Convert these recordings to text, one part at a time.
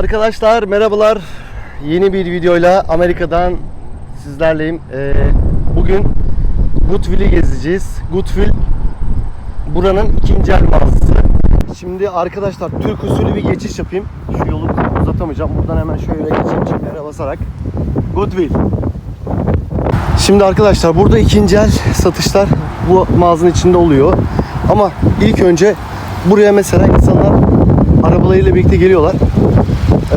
Arkadaşlar merhabalar. Yeni bir videoyla Amerika'dan sizlerleyim. Ee, bugün Goodwill'i gezeceğiz. Goodwill buranın ikinci el mağazası. Şimdi arkadaşlar Türk usulü bir geçiş yapayım. Şu yolu uzatamayacağım. Buradan hemen şöyle geçeyim çimlere basarak. Goodwill. Şimdi arkadaşlar burada ikinci el satışlar bu mağazanın içinde oluyor. Ama ilk önce buraya mesela insanlar arabalarıyla birlikte geliyorlar.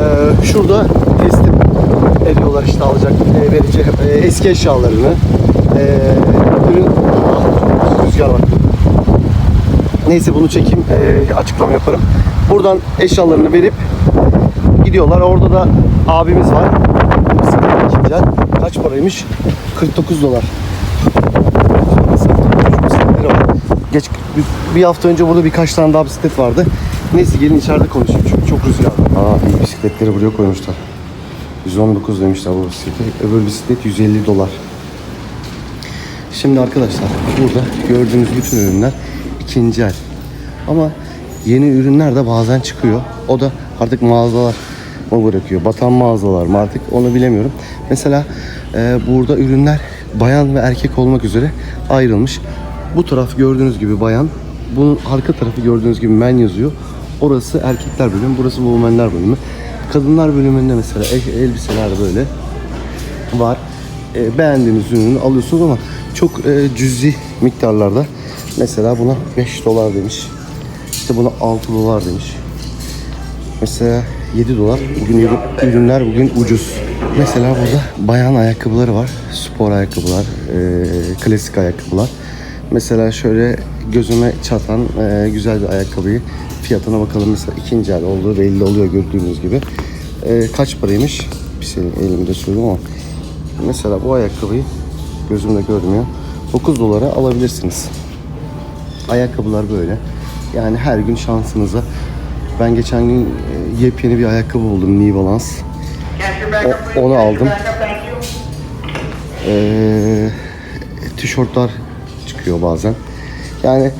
Ee, şurada teslim ediyorlar işte alacak e, e, eski eşyalarını. E, ürün Ah, rüzgar var. Neyse bunu çekeyim e, açıklama yaparım. Buradan eşyalarını verip gidiyorlar. Orada da abimiz var. Kaç paraymış? 49 dolar. Geç bir hafta önce burada birkaç tane daha bisiklet vardı. Neyse gelin içeride konuşayım çünkü çok rüzgar var. Aa iyi bisikletleri buraya koymuşlar. 119 demişler bu bisiklete. Öbür bisiklet 150 dolar. Şimdi arkadaşlar burada gördüğünüz bütün ürünler ikinci el. Ama yeni ürünler de bazen çıkıyor. O da artık mağazalar mı bırakıyor? Batan mağazalar mı artık onu bilemiyorum. Mesela e, burada ürünler bayan ve erkek olmak üzere ayrılmış. Bu taraf gördüğünüz gibi bayan. Bunun arka tarafı gördüğünüz gibi men yazıyor. Orası erkekler bölümü, burası womenler bölümü. Kadınlar bölümünde mesela el- elbiseler böyle var. E, beğendiğiniz ürünü alıyorsunuz ama çok e, cüzi miktarlarda. Mesela buna 5 dolar demiş. İşte buna 6 dolar demiş. Mesela 7 dolar. Bugün ürün- ürünler bugün ucuz. Mesela burada bayan ayakkabıları var. Spor ayakkabılar, e, klasik ayakkabılar. Mesela şöyle gözüme çatan e, güzel bir ayakkabıyı fiyatına bakalım. Mesela ikinci el olduğu belli oluyor gördüğünüz gibi. E, kaç paraymış? Bir şey elimde söylüyorum ama. Mesela bu ayakkabıyı gözümde görmüyor. 9 dolara alabilirsiniz. Ayakkabılar böyle. Yani her gün şansınıza. Ben geçen gün e, yepyeni bir ayakkabı buldum New Balance. O- onu aldım. Ee, tişörtler çıkıyor bazen. Yani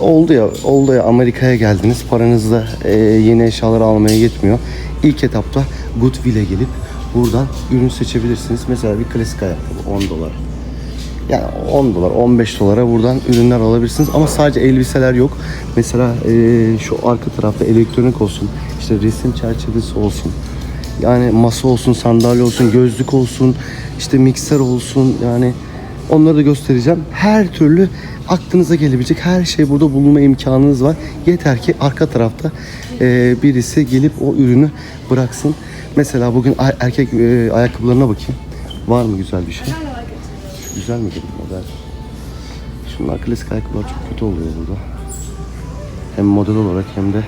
oldu ya, oldu ya Amerika'ya geldiniz. Paranızla e, yeni eşyalar almaya yetmiyor. İlk etapta Goodwill'e gelip buradan ürün seçebilirsiniz. Mesela bir klasik ayakkabı 10 dolar. Yani 10 dolar, 15 dolara buradan ürünler alabilirsiniz ama sadece elbiseler yok. Mesela eee, şu arka tarafta elektronik olsun, işte resim çerçevesi olsun. Yani masa olsun, sandalye olsun, gözlük olsun, işte mikser olsun yani onları da göstereceğim. Her türlü aklınıza gelebilecek her şey burada bulunma imkanınız var. Yeter ki arka tarafta eee, birisi gelip o ürünü bıraksın. Mesela bugün erkek eee, ayakkabılarına bakayım. Var mı güzel bir şey? Güzel mi bu model? Şunlar klasik ayakkabılar çok kötü oluyor burada. Hem model olarak hem de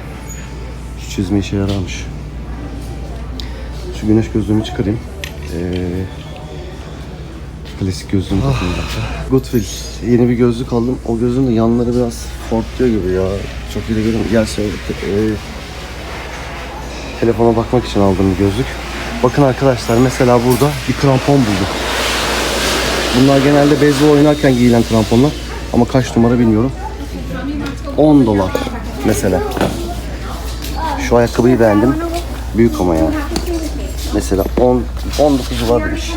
şu çizme işe yararmış. Şu güneş gözlüğümü çıkarayım. Ee, klasik gözlüğümü takayım. Goodwill. Yeni bir gözlük aldım. O gözlüğün de yanları biraz fortluyor gibi ya. Çok iyi görünüyor. Gel şöyle. Ee, telefona bakmak için aldığım bir gözlük. Bakın arkadaşlar mesela burada bir krampon bulduk. Bunlar genelde beyzbol oynarken giyilen kramponlar. Ama kaç numara bilmiyorum. 10 dolar mesela. Şu ayakkabıyı beğendim. Büyük ama ya. Mesela 10 19 dolar demiş.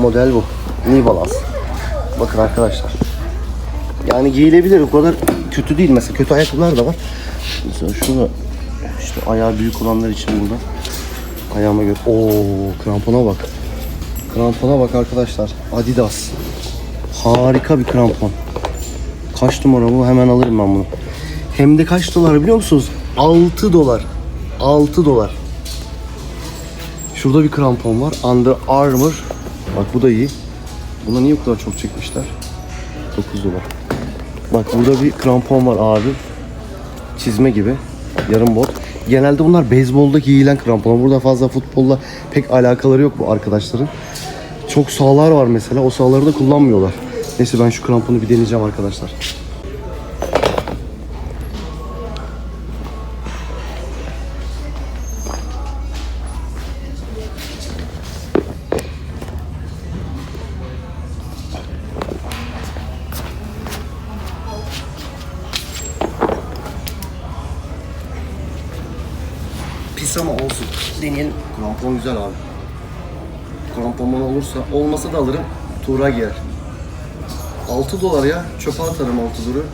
Model bu. New Balance. Bakın arkadaşlar. Yani giyilebilir. O kadar kötü değil. Mesela kötü ayakkabılar da var. Mesela şunu işte ayağı büyük olanlar için burada. Ayağıma göre. Oo, krampona bak. Krampona bak arkadaşlar. Adidas. Harika bir krampon. Kaç numara bu? Hemen alırım ben bunu. Hem de kaç dolar biliyor musunuz? 6 dolar. 6 dolar. Şurada bir krampon var. Under Armour. Bak bu da iyi. Buna niye bu kadar çok çekmişler? 9 dolar. Bak burada bir krampon var abi. Çizme gibi. Yarım bot. Genelde bunlar beyzbolda giyilen krampon. Burada fazla futbolla pek alakaları yok bu arkadaşların. Çok sahalar var mesela. O sahaları da kullanmıyorlar. Neyse ben şu kramponu bir deneyeceğim arkadaşlar. Eksi ama olsun. Deneyelim. Krampon güzel abi. Krampon bana olursa, olmasa da alırım. Tuğra giyer. 6 dolar ya. Çöpe atarım 6 doları.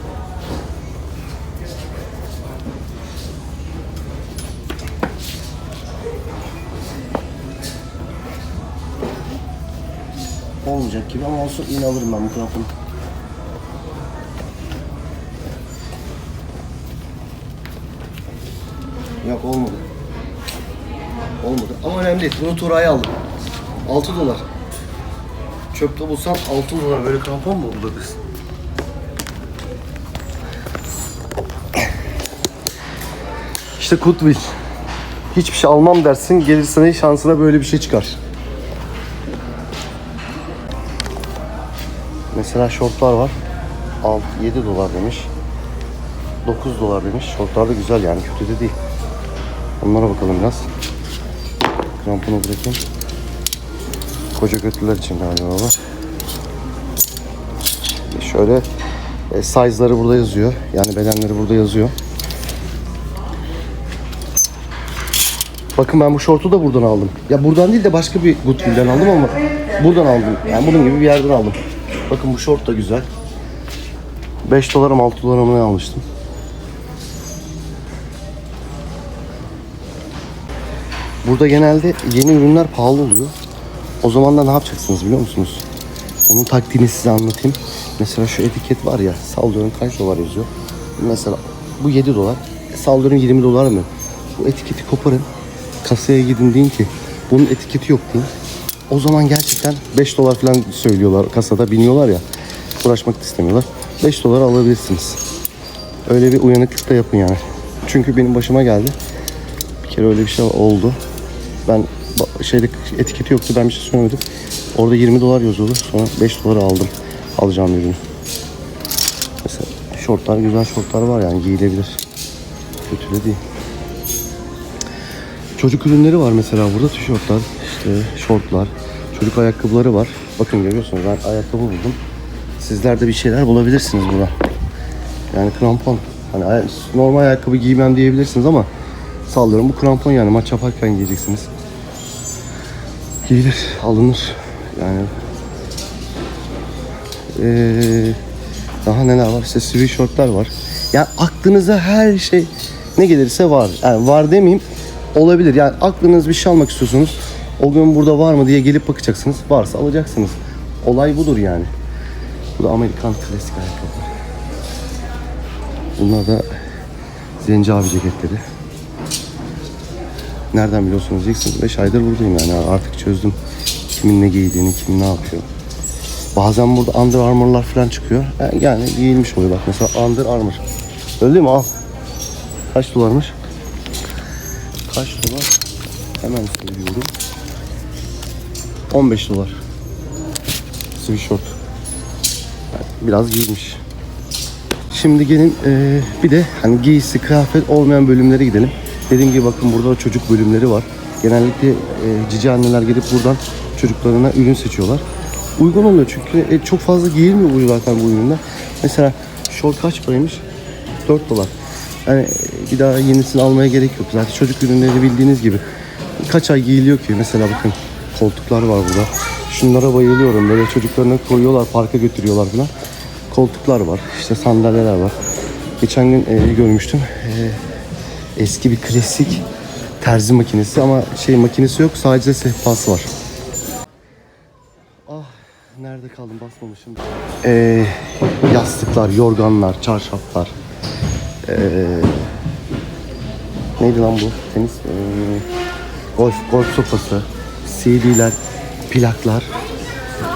Olmayacak gibi ama olsun yine alırım ben bu kramponu. Yok olmadı. Önemli değil. Bunu Turay'a aldım. 6 dolar. Çöpte bulsam 6 dolar böyle krampon mu kız? İşte Goodwill. Hiçbir şey almam dersin, gelir sana şansına böyle bir şey çıkar. Mesela şortlar var. 6 7 dolar demiş. 9 dolar demiş. Şortlar da güzel yani kötü de değil. Onlara bakalım biraz. Kramponu bırakayım. Koca götlüler için galiba bu. Şöyle e, size'ları burada yazıyor. Yani bedenleri burada yazıyor. Bakın ben bu şortu da buradan aldım. Ya buradan değil de başka bir Goodwill'den aldım ama buradan aldım. Yani bunun gibi bir yerden aldım. Bakın bu şort da güzel. 5 dolara mı 6 dolara mı ne almıştım. Burada genelde yeni ürünler pahalı oluyor. O zaman da ne yapacaksınız biliyor musunuz? Onun taktiğini size anlatayım. Mesela şu etiket var ya, sallıyorum kaç dolar yazıyor. Mesela bu 7 dolar, sallıyorum 20 dolar mı? Bu etiketi koparın, kasaya gidin deyin ki bunun etiketi yok deyin. O zaman gerçekten 5 dolar falan söylüyorlar kasada biniyorlar ya. Uğraşmak da istemiyorlar. 5 dolar alabilirsiniz. Öyle bir uyanıklık da yapın yani. Çünkü benim başıma geldi. Bir kere öyle bir şey oldu. Ben şeyde etiketi yoktu ben bir şey söylemedim. Orada 20 dolar yazıyordu. Sonra 5 dolara aldım. Alacağım ürünü. Mesela şortlar güzel şortlar var yani giyilebilir. Kötü de değil. Çocuk ürünleri var mesela burada tişörtler, işte şortlar, çocuk ayakkabıları var. Bakın görüyorsunuz ben ayakkabı buldum. Sizler de bir şeyler bulabilirsiniz burada. Yani krampon. Hani normal ayakkabı giymem diyebilirsiniz ama sallıyorum bu krampon yani maç yaparken giyeceksiniz. Giyilir, alınır. Yani ee, daha neler var? İşte sweatshirtler var. Yani aklınıza her şey ne gelirse var. Yani var demeyeyim olabilir. Yani aklınız bir şey almak istiyorsunuz. O gün burada var mı diye gelip bakacaksınız. Varsa alacaksınız. Olay budur yani. Bu da Amerikan klasik ayakkabılar. Bunlar da Zenci abi ceketleri. Nereden biliyorsunuz diyeceksiniz. 5 aydır buradayım yani artık çözdüm. Kimin ne giydiğini, kim ne yapıyor. Bazen burada Under Armour'lar falan çıkıyor. Yani, yani giyilmiş oluyor bak mesela Under Armour. Öyle değil mi? Al. Kaç dolarmış? Kaç dolar? Hemen söylüyorum. 15 dolar. Sweatshirt. Yani biraz giymiş. Şimdi gelin eee, bir de hani giysi, kıyafet olmayan bölümlere gidelim. Dediğim gibi bakın burada da çocuk bölümleri var. Genellikle eee, cici anneler gelip buradan çocuklarına ürün seçiyorlar. Uygun oluyor çünkü e, çok fazla giyilmiyor bu zaten bu ürünler. Mesela şort kaç paraymış? 4 dolar. Yani e, bir daha yenisini almaya gerek yok. Zaten çocuk ürünleri bildiğiniz gibi. Kaç ay giyiliyor ki? Mesela bakın koltuklar var burada. Şunlara bayılıyorum. Böyle çocuklarına koyuyorlar, parka götürüyorlar falan. Koltuklar var. işte sandalyeler var. Geçen gün e, görmüştüm. E, eski bir klasik terzi makinesi ama şey makinesi yok. Sadece sehpası var. Ah nerede kaldım basmamışım. Ee, yastıklar, yorganlar, çarşaflar. Ee, neydi lan bu? Tenis, ee, golf, golf sopası, CD'ler, plaklar,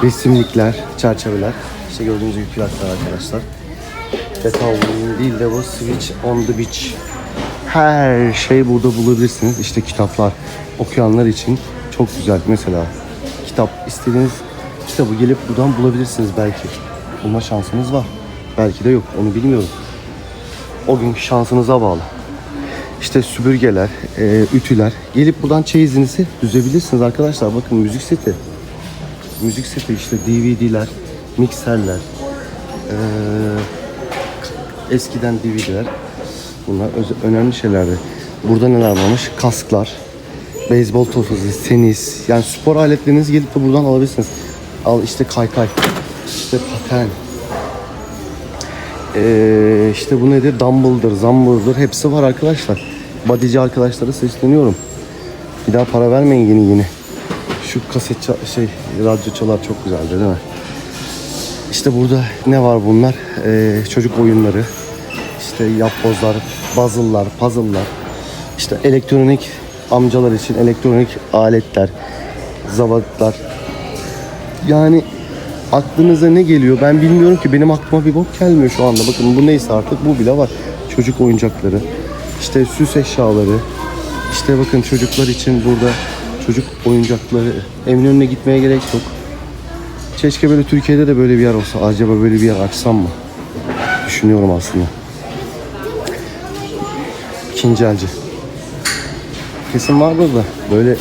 resimlikler, çerçeveler. İşte gördüğünüz gibi plaklar arkadaşlar. Beethoven değil de bu Switch on the Beach. Her şey burada bulabilirsiniz. İşte kitaplar okuyanlar için çok güzel. Mesela kitap istediğiniz kitabı gelip buradan bulabilirsiniz belki. Bulma şansınız var. Belki de yok. Onu bilmiyorum. O günkü şansınıza bağlı. İşte süpürgeler, e, ütüler. Gelip buradan çeyizinizi düzebilirsiniz arkadaşlar. Bakın müzik seti. Müzik seti işte DVD'ler, mikserler, e, eskiden DVD'ler. Bunlar önemli şeylerdi. Burada neler varmış? Kasklar, beyzbol topası, tenis. Yani spor aletlerinizi gelip de buradan alabilirsiniz. Al işte kaykay, işte paten. Ee, işte bu nedir? Dumbbell'dır, zambıldır. Hepsi var arkadaşlar. Bodyci arkadaşlara sesleniyorum. Bir daha para vermeyin yeni yeni. Şu kaset şey radyo çalar çok güzeldi değil mi? İşte burada ne var bunlar? Ee, çocuk oyunları, işte yapbozlar, puzzle'lar, puzzle'lar, işte elektronik amcalar için elektronik aletler, zavatlar. Yani aklınıza ne geliyor? Ben bilmiyorum ki benim aklıma bir bok gelmiyor şu anda. Bakın bu neyse artık bu bile var. Çocuk oyuncakları, işte süs eşyaları, işte bakın çocuklar için burada çocuk oyuncakları. Eminönü'ne gitmeye gerek yok. Keşke böyle Türkiye'de de böyle bir yer olsa. Acaba böyle bir yer açsam mı? Düşünüyorum aslında. İkinci elci. Kesin vardır da böyle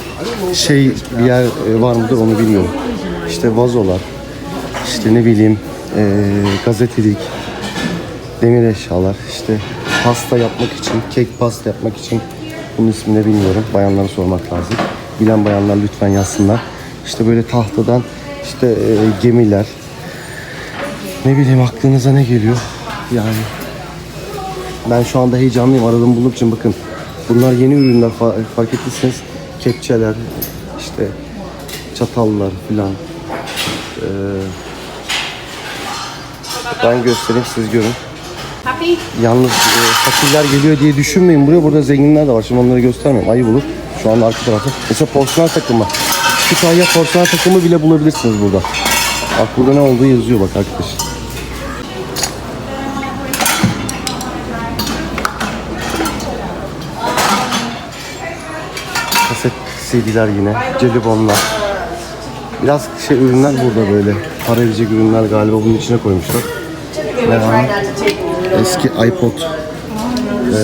şey bir yer e, var mıdır onu bilmiyorum. İşte vazolar, işte ne bileyim e, gazetelik, demir eşyalar, işte pasta yapmak için, kek pasta yapmak için bunun ismini bilmiyorum. Bayanlara sormak lazım. Bilen bayanlar lütfen yazsınlar. İşte böyle tahtadan işte e, gemiler. Ne bileyim aklınıza ne geliyor? Yani ben şu anda heyecanlıyım. Aradığım bulmak için bakın. Bunlar yeni ürünler fa- fark ettiyseniz kepçeler, işte çatallar filan. Ee, ben göstereyim siz görün. Happy? Yalnız e, fakirler geliyor diye düşünmeyin buraya. Burada zenginler de var. Şimdi onları göstermeyeyim. Ayıp olur. Şu anda arka tarafta. Mesela porselen takımı. Küçük ayya porselen takımı bile bulabilirsiniz burada. Bak burada ne olduğu yazıyor bak arkadaş. Kaset CD'ler yine. Jelibonlar. Biraz şey ürünler burada böyle. Para verecek ürünler galiba bunun içine koymuşlar. Var? Eski iPod eee,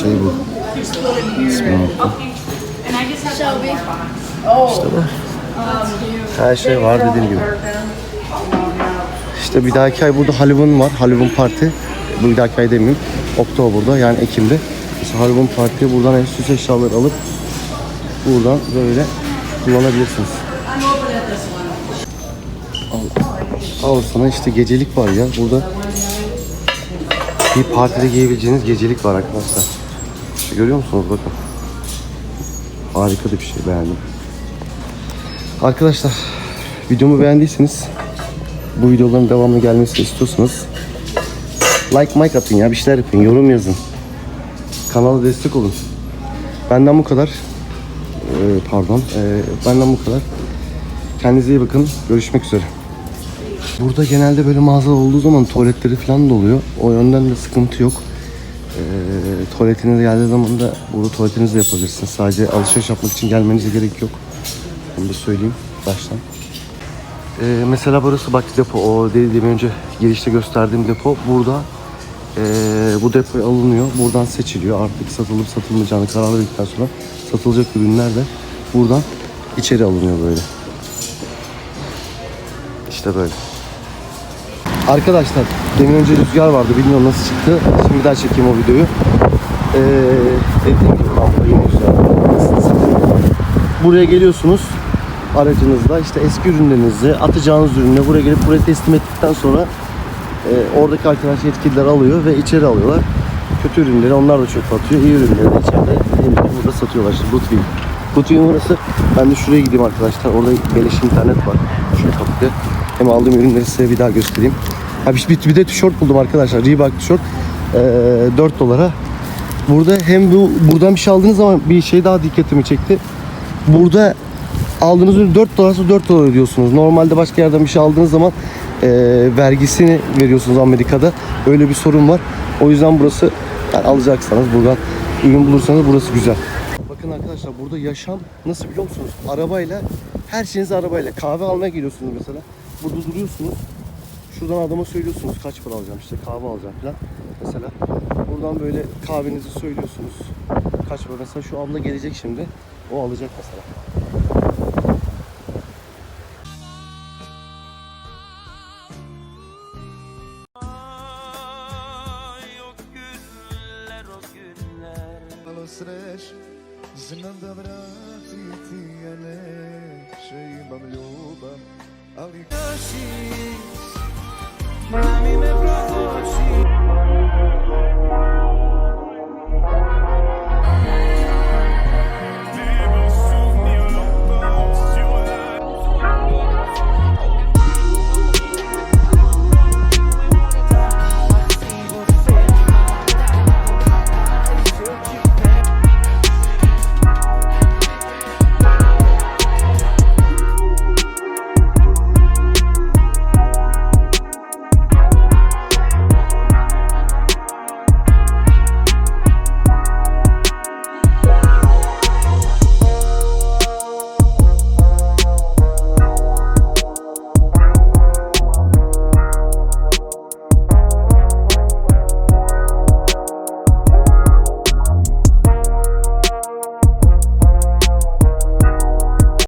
şey bu. Unuttum. İşte bu. Her şey var dediğim gibi. İşte bir dahaki ay burada Halloween var. Halloween Parti. Bu bir dahaki ay demeyeyim. Oktober'da yani Ekim'de. Halloween Parti'ye buradan en süs eşyaları alıp buradan böyle kullanabilirsiniz. Al, al sana işte gecelik var ya. Burada bir partide giyebileceğiniz gecelik var arkadaşlar. İşte görüyor musunuz bakın. Harika bir şey beğendim. Arkadaşlar videomu beğendiyseniz bu videoların devamlı gelmesini istiyorsanız like like atın ya bir şeyler yapın yorum yazın. Kanala destek olun. Benden bu kadar. Ee, pardon. Ee, benden bu kadar. Kendinize iyi bakın. Görüşmek üzere. Burada genelde böyle mağaza olduğu zaman tuvaletleri falan da oluyor. O yönden de sıkıntı yok. Ee, tuvaletiniz geldiği zaman da burada tuvaletinizi de yapabilirsiniz. Sadece alışveriş yapmak için gelmenize gerek yok. Onu da söyleyeyim baştan. Ee, mesela burası bak depo. O dediğim önce girişte gösterdiğim depo. Burada ee, bu depoya alınıyor. Buradan seçiliyor. Artık satılıp satılmayacağını karar verdikten sonra satılacak ürünler de buradan içeri alınıyor böyle. İşte böyle. Arkadaşlar demin önce rüzgar vardı bilmiyorum nasıl çıktı. Şimdi daha çekeyim o videoyu. Ee? Buraya geliyorsunuz aracınızla işte eski ürünlerinizi atacağınız ürünü buraya gelip buraya teslim ettikten sonra e, oradaki arkadaş yetkililer alıyor ve içeri alıyorlar. Kötü ürünleri onlar da çöpe atıyor. İyi ürünleri de içeride dediğim burada satıyorlar. İşte Goodwill. Goodwill'in burası. Ben de şuraya gideyim arkadaşlar. Orada beleş internet var. Şu kapıda. Hem aldığım ürünleri size bir daha göstereyim. Ha bir, bir de tişört buldum arkadaşlar. Reebok tişört. E, 4 dolara. Burada hem bu buradan bir şey aldığınız zaman bir şey daha dikkatimi çekti. Burada aldığınız ürün 4 dolarsa 4 dolar ödüyorsunuz. Normalde başka yerden bir şey aldığınız zaman e, vergisini veriyorsunuz Amerika'da. Öyle bir sorun var. O yüzden burası yani alacaksanız buradan ürün bulursanız burası güzel. Bakın arkadaşlar burada yaşam nasıl biliyor musunuz? Arabayla her şeyiniz arabayla. Kahve almaya geliyorsunuz mesela. Burada duruyorsunuz. Şuradan adama söylüyorsunuz kaç para alacağım işte kahve alacağım falan. Mesela buradan böyle kahvenizi söylüyorsunuz. Kaç para mesela şu abla gelecek şimdi. O alacak mesela.